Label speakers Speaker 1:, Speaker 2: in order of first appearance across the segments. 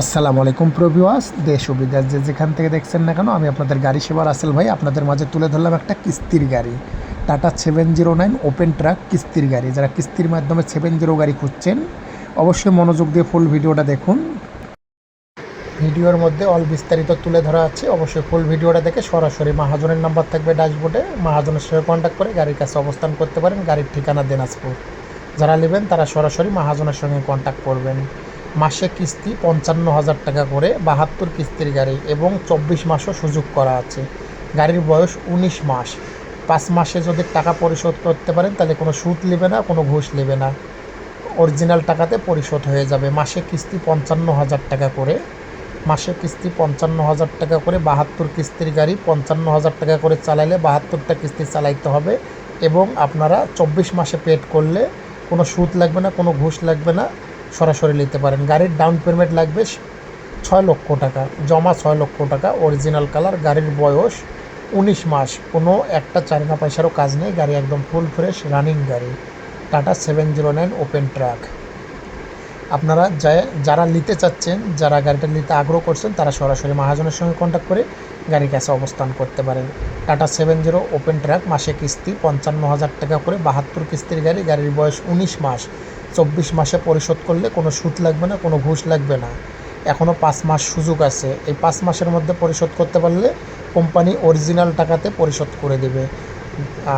Speaker 1: আসসালামু আলাইকুম প্রভিওয়াস দেশ বিদেশ যে যেখান থেকে দেখছেন না কেন, আমি আপনাদের গাড়ি সেবার আসেল ভাই, আপনাদের মাঝে তুলে ধরলাম একটা কিস্তির গাড়ি। Tata seven zero nine open truck কিস্তির গাড়ি। যারা কিস্তির মাধ্যমে সেভেন জিরো গাড়ি খুঁজছেন, অবশ্যই মনোযোগ দিয়ে ফুল ভিডিওটা দেখুন। ভিডিওর মধ্যে অল বিস্তারিত তুলে ধরা আছে। অবশ্যই ফুল ভিডিওটা দেখে সরাসরি মাহাজনের নাম্বার থাকবে ড্যাশবোর্ডে মাহাজনের সঙ্গে কন্ট্যাক্ট করে গাড়ির কাছে অবস্থান করতে পারেন, গাড়ির ঠিকানা দিনাজপুর। যারা নেবেন, তারা সরাসরি মাহাজনের সঙ্গে কন্ট্যাক্ট করবেন। মাসে কিস্তি পঞ্চান্ন হাজার টাকা করে বাহাত্তর কিস্তির গাড়ি এবং চব্বিশ মাসও সুযোগ করা আছে। গাড়ির বয়স উনিশ মাস। পাঁচ মাসে যদি টাকা পরিশোধ করতে পারেন, তাহলে কোনো সুদ নেবে না, কোনো ঘুষ নেবে না। অরিজিনাল টাকাতে পরিশোধ হয়ে যাবে। মাসে কিস্তি পঞ্চান্ন হাজার টাকা করে, মাসে কিস্তি পঞ্চান্ন হাজার টাকা করে বাহাত্তর কিস্তির গাড়ি পঞ্চান্ন হাজার টাকা করে চালাইলে বাহাত্তরটা কিস্তি চালাইতে হবে এবং আপনারা চব্বিশ মাসে পেড করলে কোনো সুদ লাগবে না, কোনো ঘুষ লাগবে না। সরাসরি নিতে পারেন। গাড়ির ডাউন পেমেন্ট লাগবে ছয় লক্ষ টাকা, জমা ছয় লক্ষ টাকা অরিজিনাল কালার গাড়ির বয়স উনিশ মাস। কোনো একটা চারিনা পয়সারও কাজ নেই, গাড়ি একদম ফুল ফ্রেশ রানিং গাড়ি। Tata seven zero nine open truck আপনারা যারা নিতে চাচ্ছেন, যারা গাড়িটা নিতে আগ্রহ করছেন, তারা সরাসরি মহাজনের সঙ্গে কন্ট্যাক্ট করে গাড়ির কাছে অবস্থান করতে পারেন। Tata seven zero open truck মাসে কিস্তি পঞ্চান্ন হাজার টাকা করে বাহাত্তর কিস্তির গাড়ি, গাড়ির বয়স উনিশ মাস। চব্বিশ মাসে পরিশোধ করলে কোনো সুদ লাগবে না, কোনো ঘুষ লাগবে না। এখনও পাঁচ মাস সুযোগ আছে। এই পাঁচ মাসের মধ্যে পরিশোধ করতে পারলে কোম্পানি অরিজিনাল টাকাতে পরিশোধ করে দেবে।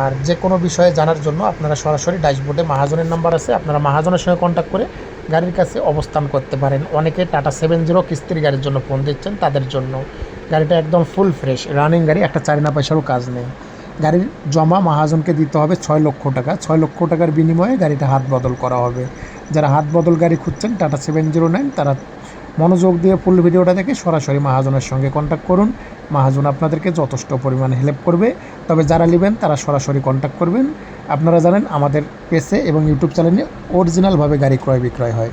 Speaker 1: আর যে কোনো বিষয়ে জানার জন্য আপনারা সরাসরি ড্যাশবোর্ডে মাহাজনের নাম্বার আছে, আপনারা মাহাজনের সঙ্গে কন্ট্যাক্ট করে গাড়ির কাছে অবস্থান করতে পারেন। অনেকে টাটা সেভেন জিরো কিস্তির গাড়ির জন্য ফোন দিচ্ছেন তাদের জন্য। গাড়িটা একদম ফুল ফ্রেশ রানিং গাড়ি, একটা চারিনা পয়সারও কাজ নেই। গাড়ির জমা মাহাজনকে দিতে হবে ছয় লক্ষ টাকা। ছয় লক্ষ টাকার বিনিময়ে গাড়িটা হাত বদল করা হবে। যারা হাত বদল গাড়ি খুঁজছেন, টাটা সেভেন জিরো নাইন, তারা মনোযোগ দিয়ে ফুল ভিডিওটা দেখে সরাসরি মাহাজনের সঙ্গে কন্ট্যাক্ট করুন। মাহাজন আপনাদেরকে যথেষ্ট পরিমাণে হেল্প করবে। তবে যারা নেবেন, তারা সরাসরি কন্ট্যাক্ট করবেন। আপনারা জানেন, আমাদের পেসে এবং ইউটিউব চ্যানেলে অরিজিনালভাবে গাড়ি ক্রয় বিক্রয় হয়।